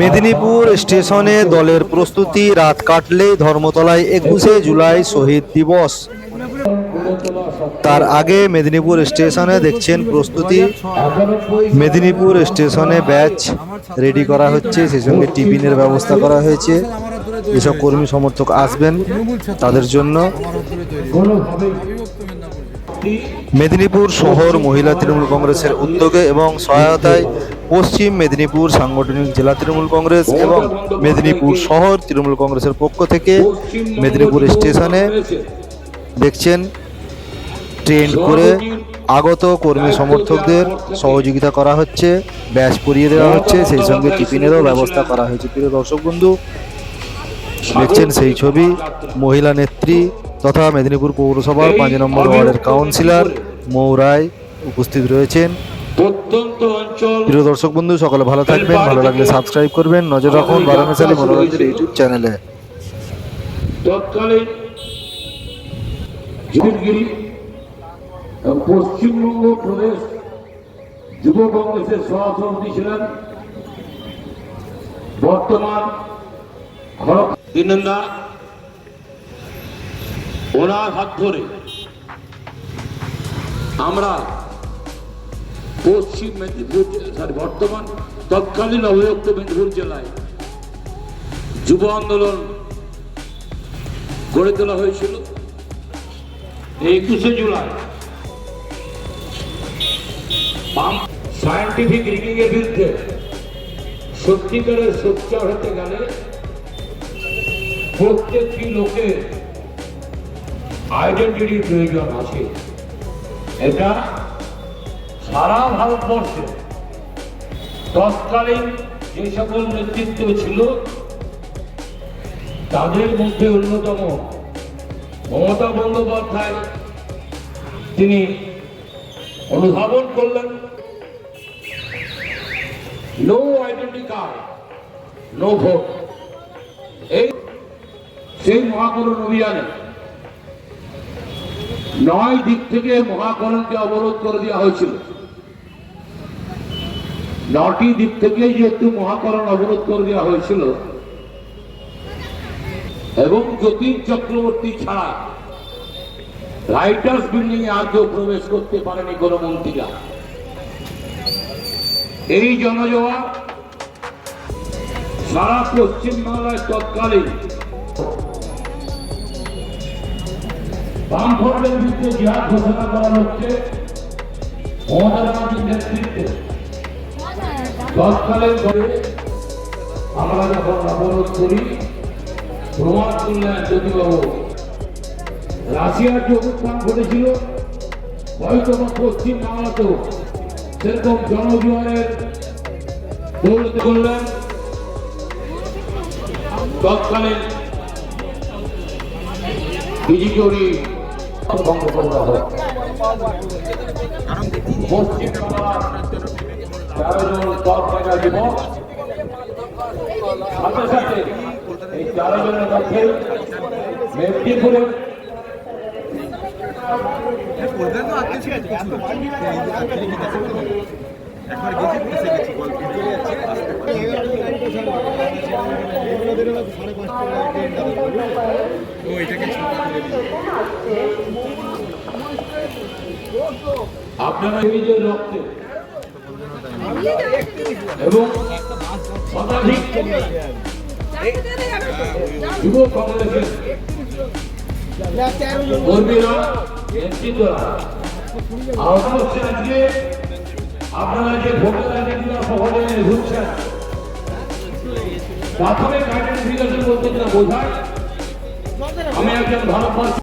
মেদিনীপুর স্টেশনে দলের প্রস্তুতি, রাত কাটলেই ধর্মতলায় একুশে জুলাই শহীদ দিবস। তার আগে মেদিনীপুর স্টেশনে দেখছেন প্রস্তুতি। মেদিনীপুর স্টেশনে ব্যাচ রেডি করা হচ্ছে, সেই সঙ্গে টিফিনের ব্যবস্থা করা হয়েছে। যেসব কর্মী সমর্থক আসবেন তাদের জন্য। মেদিনীপুর শহর মহিলা তৃণমূল কংগ্রেসের উদ্যোগে এবং সহায়তায় পশ্চিম মেদিনীপুর সাংগঠনিক জেলা তৃণমূল কংগ্রেস এবং মেদিনীপুর শহর তৃণমূল কংগ্রেসের পক্ষ থেকে মেদিনীপুর স্টেশনে দেখছেন ট্রেন করে আগত কর্মী সমর্থকদের সহযোগিতা করা হচ্ছে, ব্যাস পরিয়ে দেওয়া হচ্ছে, সেই সঙ্গে টিফিনেরও ব্যবস্থা করা হয়েছে। প্রিয় দর্শক বন্ধু, দেখছেন সেই ছবি, মহিলা নেত্রী তথা মেদিনীপুর পৌরসভার পাঁচ নম্বর ওয়ার্ডের কাউন্সিলর মৌ রায় উপস্থিত রয়েছেন। প্রত্যন্ত অঞ্চল প্রিয় দর্শক বন্ধু সকলে ভালো থাকবেন ভালো লাগলে সাবস্ক্রাইব করবেন। নজর রাখুন বারাণসী মনোরঞ্জন ইউটিউব চ্যানেলে। তৎকালীন এবং পশ্চিমবঙ্গ প্রদেশ যুব কংগ্রেসের সহসভাপতি ছিলেন। বর্তমান খড়গ ওনার হাত ধরে আমরা পশ্চিম মেদিনীপুর সরি বর্তমান তৎকালীন অভিযুক্ত মেদিনীপুর জেলায় যুব আন্দোলন গড়ে তোলা হয়েছিল। একুশে জুলাই। সায়েন্টিফিক রিগিং এর বিরুদ্ধে সত্যিকারের সোচ্চার হতে গেলে প্রত্যেকটি লোকের আইডেন্টিটির প্রয়োজন আছে। এটা সারা ভারতবর্ষে তৎকালীন যে সকল নেতৃত্ব ছিল, তাদের মধ্যে অন্যতম মমতা বন্দ্যোপাধ্যায়, তিনি অনুধাবন করলেন no identity card no vote এই সেই মহাকরণ অভিযানে নয় দিক থেকে মহাকরণকে অবরোধ করে দেওয়া হয়েছিল। নটি দিক থেকে যেহেতু মহাকরণ অবরোধ করে দেওয়া হয়েছিল, এবং যতীন চক্রবর্তী ছাড়া রাইটার্স বিল্ডিং এ আর কেউ প্রবেশ করতে পারেনি কোন মন্ত্রীরা। এই জনজোয়ার সারা পশ্চিমবাংলায় তৎকালীন বামফ্রন্টের বিরুদ্ধে জিহাদ ঘোষণা করা হচ্ছে মমতা ব্যানার্জির নেতৃত্বে তৎকালীন করে আমরা যখন অবরোধ করি, প্রমাণ করলেন জ্যোতিবাবু, রাশিয়ার যে অভ্যুত্থান ঘটেছিল হয়তো পশ্চিম বাংলাতেও সেরকম জনজীবনের দৌলতে করলেন তৎকালীন বিজেপি ভঙ্গ হয় পশ্চিম বাংলার তেরো জন তৎকালীন যুবক সাথে সাথে এই তেরো জনের মধ্যে মেদিনীপুরে তো আজকে ছিল প্রচুর একবার গেছি এসে গেছি গল্প চলে যাচ্ছে ও এটাকে ছাপা করে দিল আপনারা নিজের রক্তে এবং শতাধিক যুব কংগ্রেসের কর্মীরা, নেতৃত্বরা হচ্ছে আজকে। আপনারা যে ভোটার আইডেন্টিটি ঘুরছেন প্রাথমিক বলতে যেটা বোঝায়, আমি একজন ভারতবর্ষ